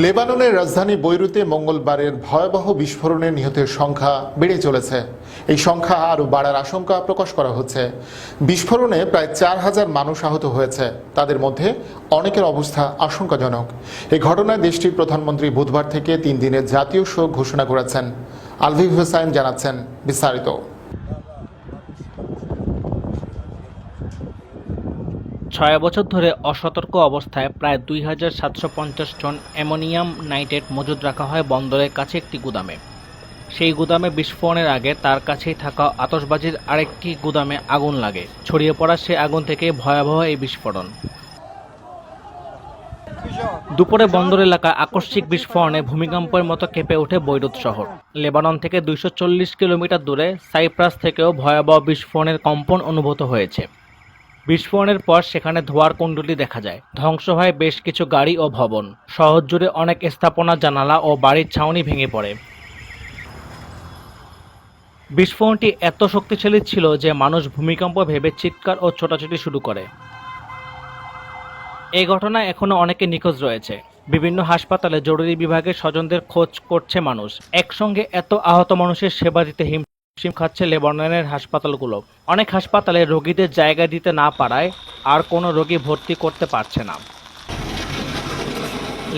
লেবাননের রাজধানী বৈরুতে মঙ্গলবারের ভয়াবহ বিস্ফোরণে নিহতের সংখ্যা বেড়ে চলেছে। এই সংখ্যা আরও বাড়ার আশঙ্কা প্রকাশ করা হচ্ছে। বিস্ফোরণে প্রায় চার হাজার মানুষ আহত হয়েছে। তাদের মধ্যে অনেকের অবস্থা আশঙ্কাজনক। এই ঘটনায় দেশটির প্রধানমন্ত্রী বুধবার থেকে তিন দিনের জাতীয় শোক ঘোষণা করেছেন। আলভিফ হোসাইন জানাচ্ছেন বিস্তারিত। ছয় বছর ধরে অসতর্ক অবস্থায় প্রায় দুই হাজার সাতশো পঞ্চাশ টন অ্যামোনিয়াম নাইট্রেট মজুদ রাখা হয় বন্দরের কাছে একটি গুদামে। সেই গুদামে বিস্ফোরণের আগে তার কাছেই থাকা আতশবাজির আরেকটি গুদামে আগুন লাগে। ছড়িয়ে পড়া সে আগুন থেকে ভয়াবহ এই বিস্ফোরণ। দুপুরে বন্দর এলাকায় আকস্মিক বিস্ফোরণে ভূমিকম্পের মতো কেঁপে ওঠে বৈরুত শহর। লেবানন থেকে দুইশো চল্লিশ কিলোমিটার দূরে সাইপ্রাস থেকেও ভয়াবহ বিস্ফোরণের কম্পন অনুভূত হয়েছে। বিস্ফোরণের পর সেখানে ধোয়ার কুণ্ডলি দেখা যায়। ধ্বংস হয় বেশ কিছু গাড়ি ও ভবন। শহর জুড়ে অনেক স্থাপনা, জানালা ও বাড়ির ছাউনি ভেঙে পড়ে। বিস্ফোরণটি এত শক্তিশালী ছিল যে মানুষ ভূমিকম্প ভেবে চিৎকার ও ছোটাছুটি শুরু করে। এই ঘটনায় এখনও অনেকে নিখোঁজ রয়েছে। বিভিন্ন হাসপাতালে জরুরি বিভাগের স্বজনদের খোঁজ করছে মানুষ। একসঙ্গে এত আহত মানুষের সেবা দিতে হিমশিম খাচ্ছে লেবাননের হাসপাতালগুলো। অনেক হাসপাতালে রোগীদের জায়গা দিতে না পারায় আর কোনো রোগী ভর্তি করতে পারছে না।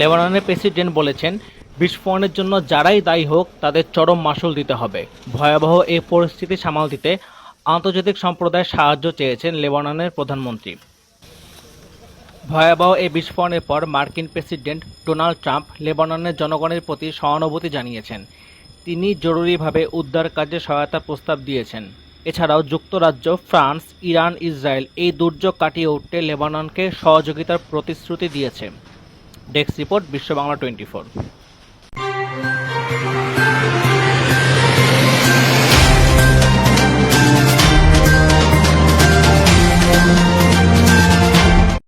লেবাননের প্রেসিডেন্ট বলেছেন, বিস্ফোরণের জন্য যারাই দায়ী হোক, তাদের চরম মাসুল দিতে হবে। ভয়াবহ এই পরিস্থিতি সামাল দিতে আন্তর্জাতিক সম্প্রদায় সাহায্য চেয়েছেন লেবাননের প্রধানমন্ত্রী। ভয়াবহ এই বিস্ফোরণের পর মার্কিন প্রেসিডেন্ট ডোনাল্ড ট্রাম্প লেবাননের জনগণের প্রতি সহানুভূতি জানিয়েছেন। তিনি জরুরিভাবে উদ্ধার কাজে সহায়তা প্রস্তাব দিয়েছেন। এছাড়াও যুক্তরাজ্য, ফ্রান্স, ইরান, ইসরায়েল এই দুর্যোগ কাটিয়ে উঠতে লেবাননকে সহযোগিতার প্রতিশ্রুতি দিয়েছে। ডেস্ক রিপোর্ট বিশ্ব বাংলা টোয়েন্টি